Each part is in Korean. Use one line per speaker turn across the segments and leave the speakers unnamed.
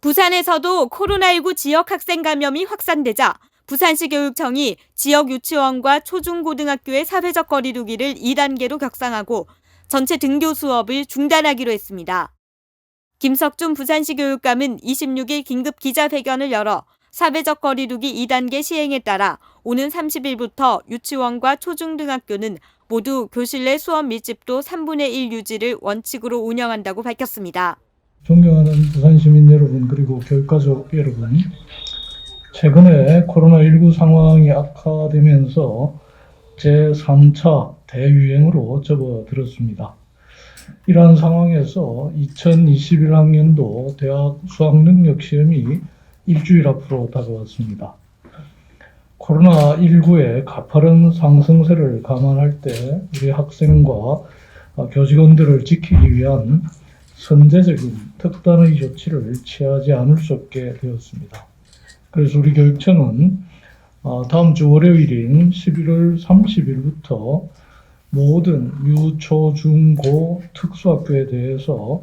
부산에서도 코로나19 지역 학생 감염이 확산되자 부산시 교육청이 지역 유치원과 초중고등학교의 사회적 거리두기를 2단계로 격상하고 전체 등교 수업을 중단하기로 했습니다. 김석준 부산시 교육감은 26일 긴급 기자회견을 열어 사회적 거리두기 2단계 시행에 따라 오는 30일부터 유치원과 초중등학교는 모두 교실 내 수업 밀집도 3분의 1 유지를 원칙으로 운영한다고 밝혔습니다.
존경하는 부산 시민 여러분 그리고 교육가족 여러분 최근에 코로나19 상황이 악화되면서 제3차 대유행으로 접어들었습니다. 이러한 상황에서 2021학년도 대학 수학능력 시험이 일주일 앞으로 다가왔습니다. 코로나19의 가파른 상승세를 감안할 때 우리 학생과 교직원들을 지키기 위한 선제적인 특단의 조치를 취하지 않을 수 없게 되었습니다. 그래서 우리 교육청은 어, 다음 주 월요일인 11월 30일부터 모든 유, 초, 중, 고 특수학교에 대해서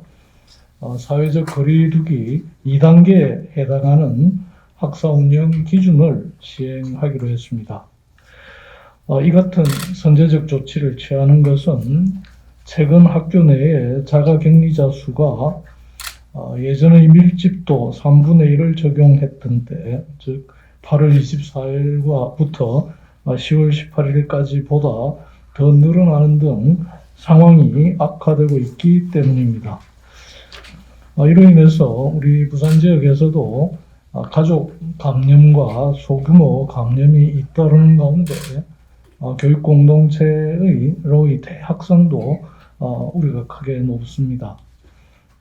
어, 사회적 거리두기 2단계에 해당하는 학사 운영 기준을 시행하기로 했습니다. 어, 이 같은 선제적 조치를 취하는 것은 최근 학교 내에 자가 격리자 수가 어, 예전의 밀집도 3분의 1을 적용했던 때, 즉 8월 24일부터 10월 18일까지 보다 더 늘어나는 등 상황이 악화되고 있기 때문입니다. 어, 이로 인해서 우리 부산 지역에서도 어, 가족 감염과 소규모 감염이 잇따르는 가운데 어, 교육 공동체의 로이 대확산도 우리가 크게 높습니다.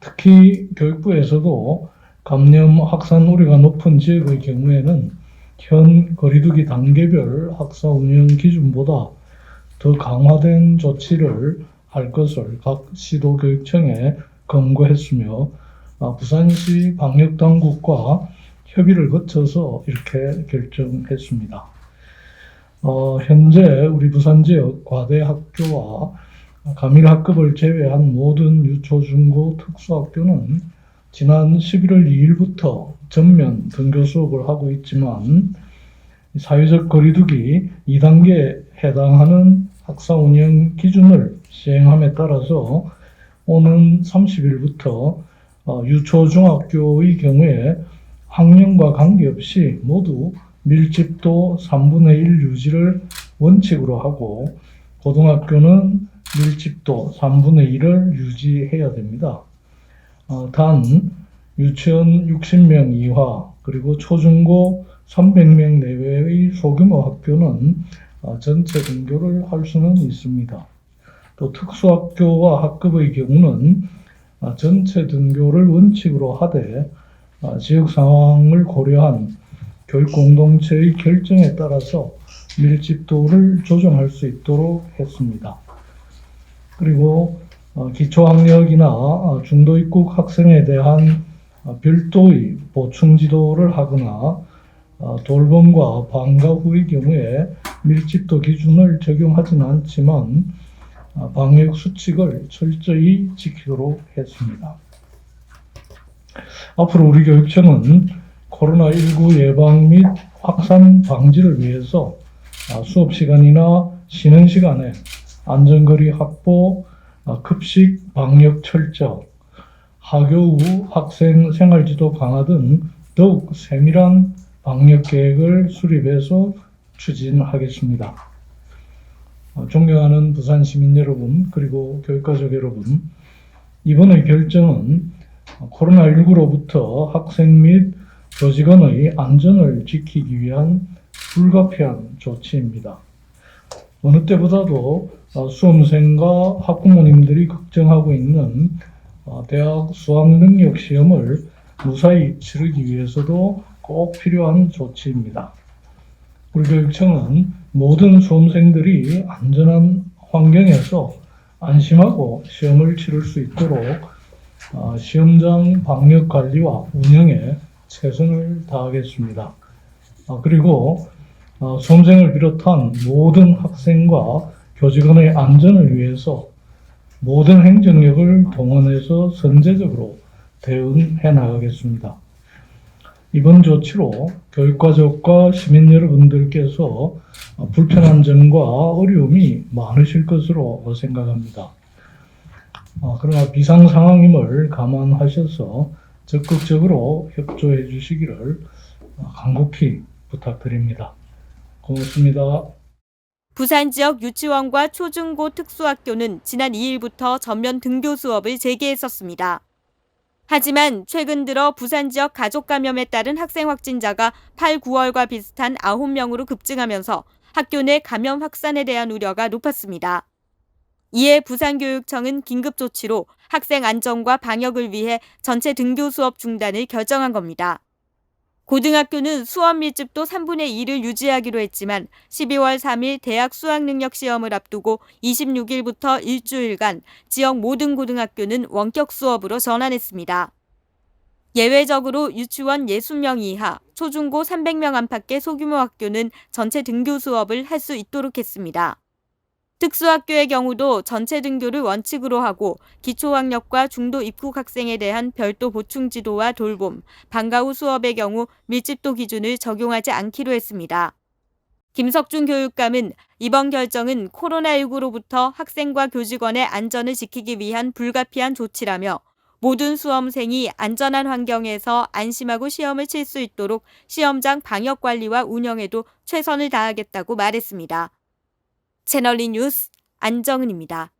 특히 교육부에서도 감염 확산 우려가 높은 지역의 경우에는 현 거리두기 단계별 학사 운영 기준보다 더 강화된 조치를 할 것을 각 시도교육청에 권고했으며 아, 부산시 방역당국과 협의를 거쳐서 이렇게 결정했습니다. 어, 현재 우리 부산 지역 과대 학교와 감일 학급을 제외한 모든 유초, 중고, 특수학교는 지난 11월 2일부터 전면 등교 수업을 하고 있지만 사회적 거리두기 2단계에 해당하는 학사 운영 기준을 시행함에 따라서 오는 30일부터 어, 유초중학교의 경우에 학년과 관계없이 모두 밀집도 3분의 1 유지를 원칙으로 하고 고등학교는 밀집도 3분의 1을 유지해야 됩니다. 어, 단 유치원 60명 이하 그리고 초중고 300명 내외의 소규모 학교는 어, 전체 등교를 할 수는 있습니다. 또 특수학교와 학급의 경우는 아, 전체 등교를 원칙으로 하되 아, 지역 상황을 고려한 교육 공동체의 결정에 따라서 밀집도를 조정할 수 있도록 했습니다. 그리고 어, 기초학력이나 어, 중도 입국 학생에 대한 어, 별도의 보충 지도를 하거나 돌봄과 방과 후의 경우에 밀집도 기준을 적용하지는 않지만 어, 방역 수칙을 철저히 지키도록 했습니다. 앞으로 우리 교육청은 코로나19 예방 및 확산 방지를 위해서 아, 수업 시간이나 쉬는 시간에 안전거리 확보, 아, 급식 방역 철저, 하교 후 학생 생활지도 강화 등 더욱 세밀한 방역 계획을 수립해서 추진하겠습니다. 어, 존경하는 부산 시민 여러분, 그리고 교육가족 여러분, 이번의 결정은 코로나19로부터 학생 및 교직원의 안전을 지키기 위한 불가피한 조치입니다. 어느 때보다도 어, 수험생과 학부모님들이 걱정하고 있는 어, 대학 수학능력 시험을 무사히 치르기 위해서도 꼭 필요한 조치입니다. 우리 교육청은 모든 수험생들이 안전한 환경에서 안심하고 시험을 치를 수 있도록 어, 시험장 방역 관리와 운영에 최선을 다하겠습니다. 어, 그리고 어, 수험생을 비롯한 모든 학생과 교직원의 안전을 위해서 모든 행정력을 동원해서 선제적으로 대응해 나가겠습니다. 이번 조치로 교육가족과 시민 여러분들께서 어, 불편한 점과 어려움이 많으실 것으로 생각합니다. 어, 그러나 비상 상황임을 감안하셔서 적극적으로 협조해 주시기를 어, 간곡히 부탁드립니다. 고맙습니다.
부산 지역 유치원과 초중고 특수학교는 지난 2일부터 전면 등교 수업을 재개했었습니다. 하지만 최근 들어 부산 지역 가족 감염에 따른 학생 확진자가 8, 9월과 비슷한 9명으로 급증하면서 학교 내 감염 확산에 대한 우려가 높았습니다. 이에 부산교육청은 긴급 조치로 학생 안전과 방역을 위해 전체 등교 수업 중단을 결정한 겁니다. 고등학교는 수업 밀집도 3분의 2를 유지하기로 했지만 12월 3일 대학 수학능력 시험을 앞두고 26일부터 일주일간 지역 모든 고등학교는 원격 수업으로 전환했습니다. 예외적으로 유치원 60명 이하, 초중고 300명 안팎의 소규모 학교는 전체 등교 수업을 할 수 있도록 했습니다. 특수학교의 경우도 전체 등교를 원칙으로 하고 기초학력과 중도 입국 학생에 대한 별도 보충 지도와 돌봄, 방과 후 수업의 경우 밀집도 기준을 적용하지 않기로 했습니다. 김석준 교육감은 이번 결정은 코로나19로부터 학생과 교직원의 안전을 지키기 위한 불가피한 조치라며 모든 수험생이 안전한 환경에서 안심하고 시험을 칠 수 있도록 시험장 방역 관리와 운영에도 최선을 다하겠다고 말했습니다. 채널리 뉴스 안정은입니다.